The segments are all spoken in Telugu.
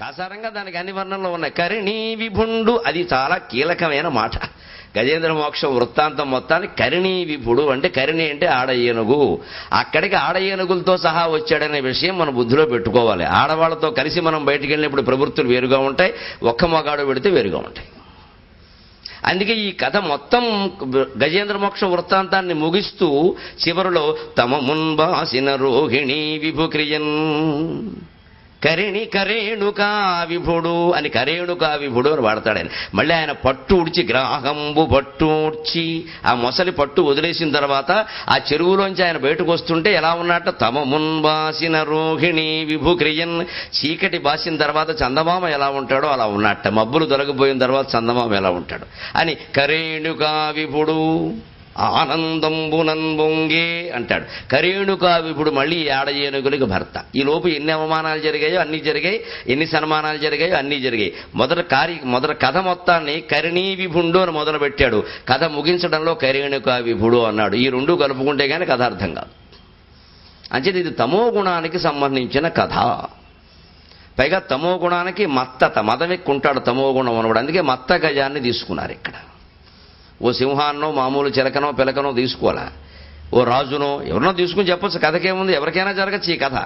కాసారంగా దానికి అన్ని వర్ణంలో ఉన్నాయి. కరిణీ విభుండు అది చాలా కీలకమైన మాట. గజేంద్ర మోక్షం వృత్తాంతం మొత్తాన్ని కరిణీ విభుడు అంటే కరిణి అంటే ఆడ ఏనుగు అక్కడికి ఆడ ఏనుగులతో సహా వచ్చాడనే విషయం మన బుద్ధిలో పెట్టుకోవాలి. ఆడవాళ్ళతో కలిసి మనం బయటికి వెళ్ళినప్పుడు ప్రవృత్తులు వేరుగా ఉంటాయి. ఒక్క మగాడు పెడితే వేరుగా ఉంటాయి. అందుకే ఈ కథ మొత్తం గజేంద్ర మోక్ష వృత్తాంతాన్ని ముగిస్తూ చివరిలో తమ మున్బాసిన రోహిణి విభుక్రియన్. కరిణి కరేణుకా విభుడు అని కరేణుకా విభుడు అని వాడతాడు ఆయన. మళ్ళీ ఆయన పట్టు ఉడిచి గ్రాహంబు పట్టు ఉడ్చి ఆ మొసలి పట్టు వదిలేసిన తర్వాత ఆ చెరువులోంచి ఆయన బయటకు వస్తుంటే ఎలా ఉన్నట్ట తమ మున్బాసిన రోహిణి విభుక్రియన్. చీకటి బాసిన తర్వాత చందమామ ఎలా ఉంటాడో అలా ఉన్నట్ట మబ్బులు తొలగిపోయిన తర్వాత చందమామ ఎలా ఉంటాడు? అని కరేణుకా విభుడు ఆనందంబునన్ బొంగే అంటాడు కరేణుకావి ఇప్పుడు మళ్ళీ ఏడ భర్త. ఈ లోపు ఎన్ని అవమానాలు జరిగాయో అన్ని జరిగాయి. ఎన్ని సన్మానాలు జరిగాయో అన్నీ జరిగాయి. మొదట కార్య మొదట కథ మొత్తాన్ని కరిణీ విభుండు అని మొదలుపెట్టాడు. కథ ముగించడంలో కరేణుకా విభుడు అన్నాడు. ఈ రెండు కలుపుకుంటే కానీ కథ అర్థం కాదు. అంచేది ఇది తమో గుణానికి సంబంధించిన కథ. పైగా తమో గుణానికి మత్తత మదమెక్కుంటాడు తమో గుణం అనవాడు అందుకే మత్త గజాన్ని తీసుకున్నారు ఇక్కడ. ఓ సింహాన్నో మామూలు చిలకనో పిలకనో తీసుకోవాలా? ఓ రాజునో ఎవరినో తీసుకుని చెప్పొచ్చు కథకేముంది? ఎవరికైనా జరగచ్చు ఈ కథ.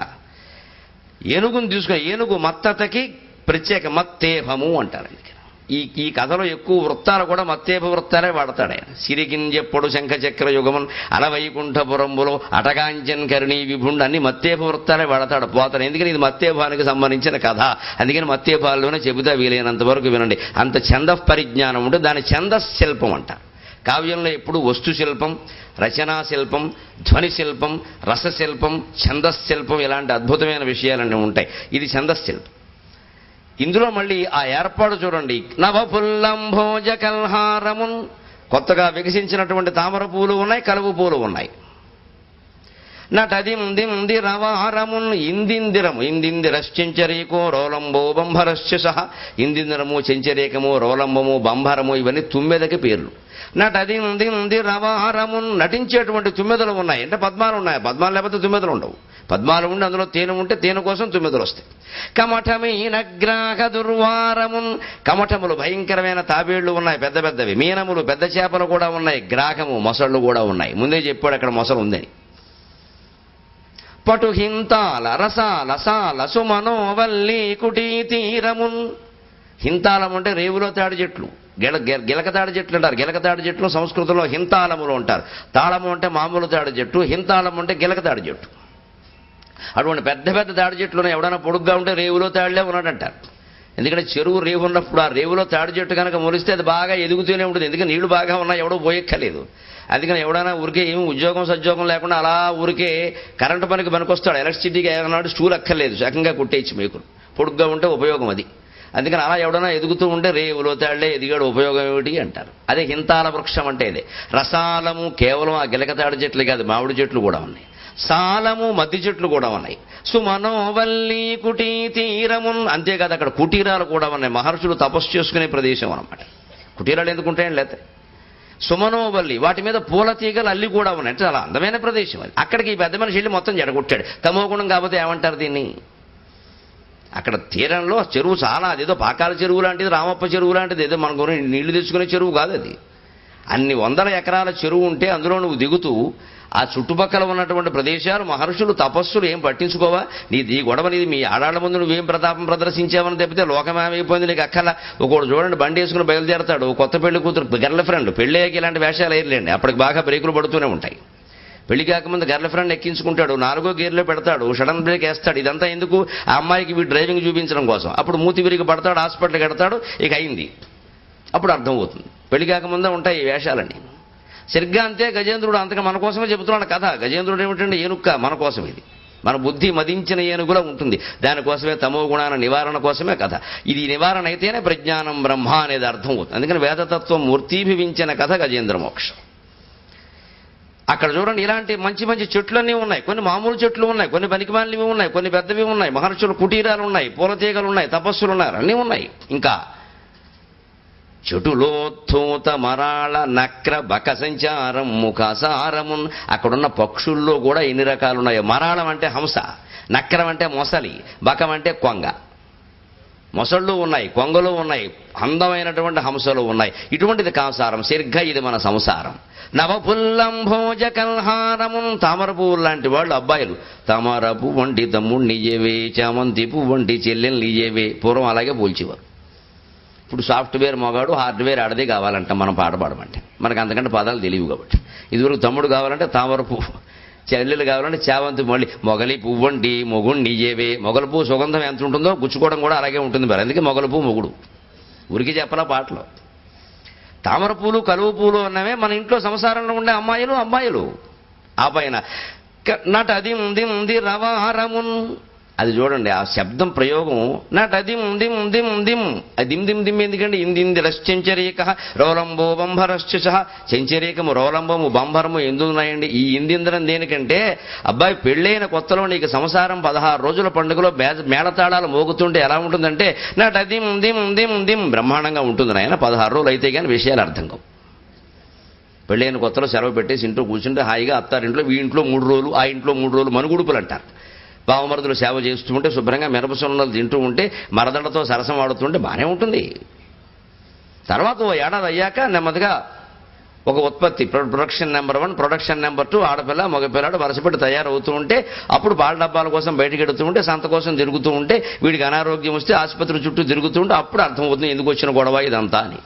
ఏనుగుని తీసుకుని ఏనుగు మత్తతకి ప్రత్యేక మత్తేభము అంటారు అందుకే ఈ ఈ కథలో ఎక్కువ వృత్తాలు కూడా మత్తేభ వృత్తాలే వాడతాడు. ఆయన సిరికింజెప్పుడు శంఖచక్ర యుగమున్ అలవైకుంఠపురంబులో అటకాంచన్ కరుణీ విభుండు అన్ని మత్తేభ వృత్తాలే వాడతాడు. పోతాను. ఎందుకని ఇది మత్తేభానికి సంబంధించిన కథ? అందుకని మత్తేభాల్లోనే చెబుతా వీలైనంత వరకు వినండి. అంత ఛంద పరిజ్ఞానం ఉంటే దాని ఛందశిల్పం అంటారు కావ్యంలో ఎప్పుడు వస్తు శిల్పం రచనా శిల్పం ధ్వని శిల్పం రసశిల్పం ఛందశిల్పం ఇలాంటి అద్భుతమైన విషయాలన్నీ ఉంటాయి. ఇది ఛందశిల్పం ఇందులో మళ్ళీ ఆ ఏర్పాటు చూడండి. నవపుల్లంభోజ కల్హారమున్. కొత్తగా వికసించినటువంటి తామర పూలు ఉన్నాయి కలువు పూలు ఉన్నాయి. నటదిం దిం దిరవారమున్ ఇందిందిరము. ఇందిందిరశ్చించరీకో రోలంబో బంభరశ్చ సహ. ఇందిందిరము చెంచరీకము రోలంబము బంభరము ఇవన్నీ తుమ్మెదకి పేర్లు. నటదిం నటించేటువంటి తుమ్మెదలు ఉన్నాయి. అంటే పద్మాలు ఉన్నాయి. పద్మాలు లేకపోతే తుమ్మెదలు ఉండవు. పద్మాలు ఉండి అందులో తేనె ఉంటే తేనె కోసం తుమ్మెదలు వస్తాయి. కమఠమైన గ్రాహ దుర్వారమున్ కమఠములు భయంకరమైన తాబేళ్ళు ఉన్నాయి. పెద్ద పెద్దవి. మీనములు పెద్ద చేపలు కూడా ఉన్నాయి. గ్రాహము మొసళ్ళు కూడా ఉన్నాయి. ముందే చెప్పాడు అక్కడ మొసలు ఉందని. పటు హింతాల రసాల సాల సుమనోవల్లి కుటీ తీరమున్ హింతాలం అంటే రేవులో తాడి చెట్లు. గిల గిలక తాడి చెట్లు అంటారు. గిలక తాడి చెట్లు సంస్కృతంలో హింతాళములు అంటారు. తాళము అంటే మామూలు తాడి చెట్టు హింతాళం అంటే గిలక తాడి చెట్టు. అటువంటి పెద్ద పెద్ద తాడి చెట్లు ఎవడైనా పొడుగ్గా ఉంటే రేవులో తాడిలే ఉన్నాడంటారు. ఎందుకంటే చెరువు రేవు ఉన్నప్పుడు ఆ రేవులో తాడి చెట్టు కనుక మొలిస్తే అది బాగా ఎదుగుతూనే ఉంటుంది. ఎందుకంటే నీళ్ళు బాగా ఉన్నా ఎవడో పోయక్కర్లేదు. అందుకని ఎవడైనా ఊరికే ఏమి ఉద్యోగం సద్యోగం లేకుండా అలా ఊరికే కరెంటు పనికి పనికొస్తాడు. ఎలక్ట్రిసిటీకి ఏమన్నాడు? స్టూల్ అక్కర్లేదు. చక్కగా కుట్టేయచ్చు మీకు. పొడుగ్గా ఉంటే ఉపయోగం అది. అందుకని అలా ఎవడైనా ఎదుగుతూ ఉంటే రేవులో తాళ్ళే ఎదిగాడు ఉపయోగం ఏమిటి అంటారు. అదే హింతాల వృక్షం అంటే ఇదే రసాలము కేవలం ఆ గిలక తాడి చెట్లు కాదు మామిడి చెట్లు కూడా ఉన్నాయి. సాలము మద్ది చెట్లు కూడా ఉన్నాయి. సుమనోవల్లి కుటీ తీరమున్ అంతేకాదు అక్కడ కుటీరాలు కూడా ఉన్నాయి. మహర్షులు తపస్సు చేసుకునే ప్రదేశం అన్నమాట. కుటీరాలు ఎందుకుంటాయని లేతే సుమనోవల్లి వాటి మీద పూల తీగలు అల్లి కూడా ఉన్నాయి. చాలా అందమైన ప్రదేశం అది. అక్కడికి ఈ పెద్ద మనిషి వెళ్ళి మొత్తం జడగొట్టాడు. తమోగుణం కాకపోతే ఏమంటారు దీన్ని? అక్కడ తీరంలో చెరువు చాలా అదేదో పాకాల చెరువు లాంటిది రామప్ప చెరువు లాంటిది ఏదో మన గురించి నీళ్ళు తెచ్చుకునే చెరువు కాదు అది. అన్ని వందల ఎకరాల చెరువు ఉంటే అందులో నువ్వు దిగుతూ ఆ చుట్టుపక్కల ఉన్నటువంటి ప్రదేశాలు మహర్షులు తపస్సులు ఏం పట్టించుకోవా? నీ ఈ గొడవ నీది మీ ఆడాళ్ళ ముందు నువ్వేం ప్రతాపం ప్రదర్శించావని తప్పితే లోకమేమైపోయింది నీకు అక్కల ఒకడు చూడండి బండి వేసుకుని బయలుదేరతాడు కొత్త పెళ్ళి కూతురు గర్ల్ ఫ్రెండ్. పెళ్ళయ్యాక ఇలాంటి వేషాలు వేయలేండి అప్పటికి బాగా బ్రేకులు పడుతూనే ఉంటాయి. పెళ్ళి కాకముందు గర్ల్ ఫ్రెండ్ ఎక్కించుకుంటాడు నాలుగో గేర్లో పెడతాడు సడన్ బ్రేక్ వేస్తాడు. ఇదంతా ఎందుకు? ఆ అమ్మాయికి వీడు డ్రైవింగ్ చూపించడం కోసం. అప్పుడు మూతి విరిగి పడతాడు హాస్పిటల్కి పెడతాడు ఇక అయింది. అప్పుడు అర్థమవుతుంది పెళ్ళి కాకముందే ఉంటాయి ఈ వేషాలన్నీ. సరిగ్గా అంతే గజేంద్రుడు అంతగా మన కోసమే చెబుతున్నాడు కథ. గజేంద్రుడు ఏమిటంటే ఏనుక్క మన కోసం ఇది. మన బుద్ధి మదించిన ఏనుగులా ఉంటుంది. దానికోసమే తమో గుణాల నివారణ కోసమే కథ. ఇది నివారణ అయితేనే ప్రజ్ఞానం బ్రహ్మ అనేది అర్థం అవుతుంది. అందుకని వేదతత్వం మూర్తీభివించిన కథ గజేంద్ర మోక్షం. అక్కడ చూడండి ఇలాంటి మంచి మంచి చెట్లన్నీ ఉన్నాయి. కొన్ని మామూలు చెట్లు ఉన్నాయి కొన్ని పనికిమాలినవి ఉన్నాయి కొన్ని పెద్దవి ఉన్నాయి. మహర్షుల కుటీరాలు ఉన్నాయి పూల తీగలు ఉన్నాయి తపస్సులు ఉన్నాయి అన్నీ ఉన్నాయి. ఇంకా చెటులోత్తూత మరాళ నక్ర బక సంచారం ముఖసారమున్. అక్కడున్న పక్షుల్లో కూడా ఎన్ని రకాలు ఉన్నాయో మరాళం అంటే హంస నక్రం అంటే మొసలి బకం అంటే కొంగ. మొసళ్ళు ఉన్నాయి కొంగలు ఉన్నాయి అందమైనటువంటి హంసలు ఉన్నాయి. ఇటువంటిది కాంసారం సరిగ్గా ఇది మన సంసారం. నవపుల్లంభోజ కల్హారము తామర పువ్వు లాంటి వాళ్ళు అబ్బాయిలు. తామర పువ్వు వంటి తమ్ముడు నిజవే చామంతి పువ్వు వంటి చెల్లెలు నిజవే పూర్వం అలాగే పోల్చేవారు. ఇప్పుడు సాఫ్ట్వేర్ మొగాడు హార్డ్వేర్ ఆడదే కావాలంట మనం పాట పాడమంటే. మనకు అంతకంటే పదాలు తెలియవు కాబట్టి. ఇదివరకు తమ్ముడు కావాలంటే తామర పువ్వు చెల్లెలు కావాలంటే చావంతి మళ్ళీ మొగలి పువ్వండి మొగుండి ఏవే. మొగల పువ్వు సుగంధం ఎంత ఉంటుందో గుచ్చుకోవడం కూడా అలాగే ఉంటుంది మరి. అందుకే మొగల పువ్వు మొగుడు. ఉరికి చెప్పలా పాటలో. తామర పూలు కలువ పూలు అన్నవే మన ఇంట్లో సంసారంలో ఉండే అమ్మాయిలు అమ్మాయిలు ఆ పైన నట అది ఉంది ది రవారమున్ అది చూడండి ఆ శబ్దం ప్రయోగం. నటదిం దిం దిం దిం. అది దిం దిం దిం ఎందుకంటే ఇంది రశ్చంచరీక రోలంబో సహ చెంచరీకము రోలంబము బంభరము ఎందున్నాయండి ఈ ఇందింద్రం దేనికంటే అబ్బాయి పెళ్ళైన కొత్తలో నీకు సంసారం పదహారు రోజుల పండుగలో మే- మేళతాళాలు మోగుతుంటే ఎలా ఉంటుందంటే నటదిం దిం దిం దిం. బ్రహ్మాండంగా ఉంటుంది నాయన పదహారు రోజులు అయితే కానీ విషయాలు అర్థం కావు. పెళ్ళైన కొత్తలో సెలవు పెట్టేసి ఇంట్లో కూర్చుంటే హాయిగా అత్తారింట్లో ఈ ఇంట్లో మూడు రోజులు ఆ ఇంట్లో మూడు రోజులు మనుగుడుపులు అంటారు. బావమరుదులు సేవ చేస్తూ ఉంటే శుభ్రంగా మిరపసొన్నలు తింటూ ఉంటే మరదళ్ళతో సరసం ఆడుతుంటే బాగానే ఉంటుంది. తర్వాత ఓ ఏడాది అయ్యాక నెమ్మదిగా ఒక ఉత్పత్తి pro- production number one production number two ఆడపిల్ల మగపిల్లాడు వరుసపెట్టి తయారవుతూ ఉంటే అప్పుడు పాల డబ్బాల కోసం బయటికి ఎడుతూ ఉంటే సంత కోసం తిరుగుతూ ఉంటే వీడికి అనారోగ్యం వస్తే ఆసుపత్రి చుట్టూ తిరుగుతూ ఉంటే అప్పుడు అర్థమవుతుంది ఎందుకు వచ్చిన గొడవ ఇదంతా అని.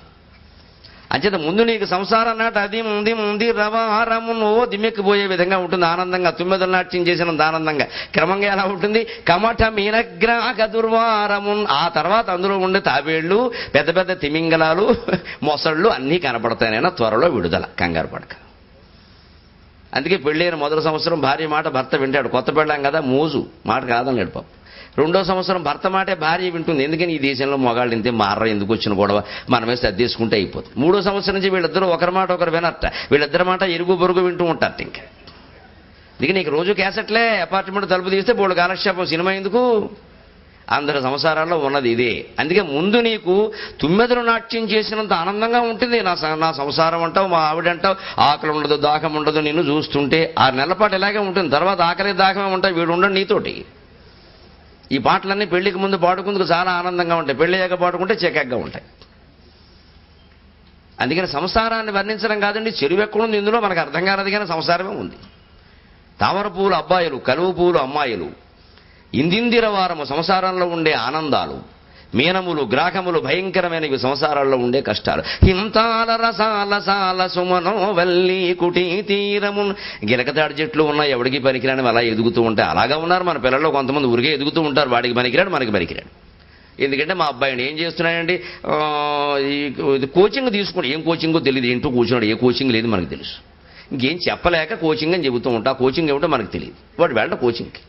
అంచేత ముందు నీకు సంసారం నాట అది ఉంది ఉంది రవారము నువ్వు దిమ్మెక్కిపోయే విధంగా ఉంటుంది. ఆనందంగా తుమ్మెదల నాట్యం చేసినంత ఆనందంగా. క్రమంగా ఎలా ఉంటుంది? కమఠ మీనగ్రాహక దుర్వారము. ఆ తర్వాత అందులో ఉండే తాబేళ్ళు పెద్ద పెద్ద తిమింగలాలు మొసళ్ళు అన్నీ కనపడతాయనైనా త్వరలో విడుదల. కంగారు పడక. అందుకే పెళ్ళైన మొదటి సంవత్సరం భార్య మాట భర్త వింటాడు. కొత్త పెళ్ళాం కదా మోజు. మాట కాదని పాపం. రెండో సంవత్సరం భర్త మాటే భార్య వింటుంది. ఎందుకని ఈ దేశంలో మొగాళ్ళు ఇంతే మారరా ఎందుకు వచ్చిన గొడవ? మనమే సర్దేసుకుంటే అయిపోతుంది. మూడో సంవత్సరం నుంచి వీళ్ళిద్దరూ ఒకరి మాట ఒకరు వినట్ట వీళ్ళిద్దరి మాట ఇరుగు బొరుగు వింటూ ఉంటారు ఇంకా. ఇక నీకు రోజు క్యాసెట్లే అపార్ట్మెంట్ తలుపు తీస్తే బోళ్ళు కాలక్షేపం సినిమా ఎందుకు? అందరి సంసారాల్లో ఉన్నది ఇదే. అందుకే ముందు నీకు తుమ్మెదలు నాట్యం చేసినంత ఆనందంగా ఉంటుంది. నా స- నా సంసారం అంటావు మా ఆవిడ అంటావు ఆకలి ఉండదు దాహం ఉండదు నిన్ను చూస్తుంటే ఆరు నెలల పాటు ఇలాగే ఉంటుంది. తర్వాత ఆకలి దాహమే ఉంటాయి? వీడు ఉండడు నీతోటి. ఈ పాటలన్నీ పెళ్ళికి ముందు పాడుకుందుకు చాలా ఆనందంగా ఉంటాయి. పెళ్ళి అయ్యాక పాడుకుంటే చెకగ్గా ఉంటాయి. అందుకని సంసారాన్ని వర్ణించడం కాదండి చెరువు ఎక్కడుంది ఇందులో మనకు అర్థం కాలేదు కానీ సంసారమే ఉంది. తామర పూలు అబ్బాయిలు కలువ పూలు అమ్మాయిలు ఇందిందిర వారము సంసారంలో ఉండే ఆనందాలు మీనములు గ్రాహములు భయంకరమైన సంసారాల్లో ఉండే కష్టాలు. హింతాల రసాల సాల సుమనో వల్లి కుటీ తీరము. గిలకతాడి చెట్లు ఉన్నాయి ఎవడికి పనికిరాని అలా ఎదుగుతూ ఉంటాయి అలాగా ఉన్నారు. మన పిల్లల్లో కొంతమంది ఊరికే ఎదుగుతూ ఉంటారు. వాడికి పనికిరాడు మనకి పనికిరాడు. ఎందుకంటే మా అబ్బాయిని ఏం చేస్తున్నాడండి? ఈ కోచింగ్ తీసుకుని ఏం కోచింగో తెలియదు ఏంటో కూర్చున్నాడు. ఏ కోచింగ్ లేదు మనకు తెలుసు. ఇంకేం చెప్పలేక కోచింగ్ అని చెబుతూ ఉంటా. కోచింగ్ ఏమిటో మనకు తెలియదు వాడు వెళ్ళడం కోచింగ్కి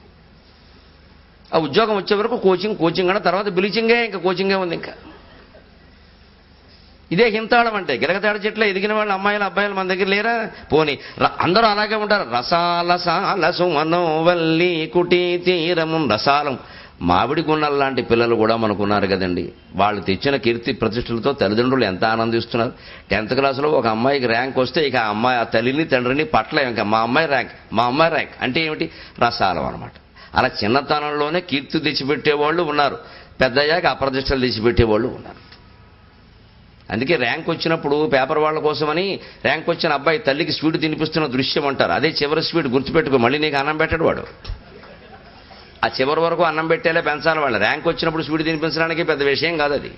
ఆ ఉద్యోగం వచ్చే వరకు కోచింగ్ కోచింగ్ అన్న తర్వాత బ్లీచింగే ఇంకా కోచింగే ఉంది ఇంకా. ఇదే హింతాళం అంటే గిరగతాడ చెట్లు ఎదిగిన వాళ్ళు అమ్మాయిలు అబ్బాయిలు మన దగ్గర లేరా? పోని అందరూ అలాగే ఉంటారు. రసాల సాల సుమనోవల్లి కుటీ తీరము రసాలం. మామిడి గుణాల లాంటి పిల్లలు కూడా మనకున్నారు కదండి. వాళ్ళు తెచ్చిన కీర్తి ప్రతిష్టలతో తల్లిదండ్రులు ఎంత ఆనందిస్తున్నారు. టెన్త్ క్లాస్లో ఒక అమ్మాయికి ర్యాంక్ వస్తే ఇక ఆ అమ్మాయి ఆ తల్లిని తండ్రిని పట్ల ఇంకా మా అమ్మాయి ర్యాంక్ మా అమ్మాయి ర్యాంక్ అంటే ఏమిటి? రసాలం అనమాట అలా చిన్నతనంలోనే కీర్తి తెచ్చిపెట్టేవాళ్ళు ఉన్నారు. పెద్దయ్యాక అప్రదిష్టలు తెచ్చిపెట్టేవాళ్ళు ఉన్నారు. అందుకే ర్యాంక్ వచ్చినప్పుడు పేపర్ వాళ్ళ కోసమని ర్యాంక్ వచ్చిన అబ్బాయి తల్లికి స్వీట్ తినిపిస్తున్న దృశ్యం అంటారు. అదే చివరి స్వీట్ గుర్తుపెట్టుకో మళ్ళీ నీకు అన్నం పెట్టడు వాడు. ఆ చివరి వరకు అన్నం పెట్టేలా పెంచాలి వాళ్ళు. ర్యాంక్ వచ్చినప్పుడు స్వీట్ తినిపించడానికి పెద్ద విషయం కాదు అది.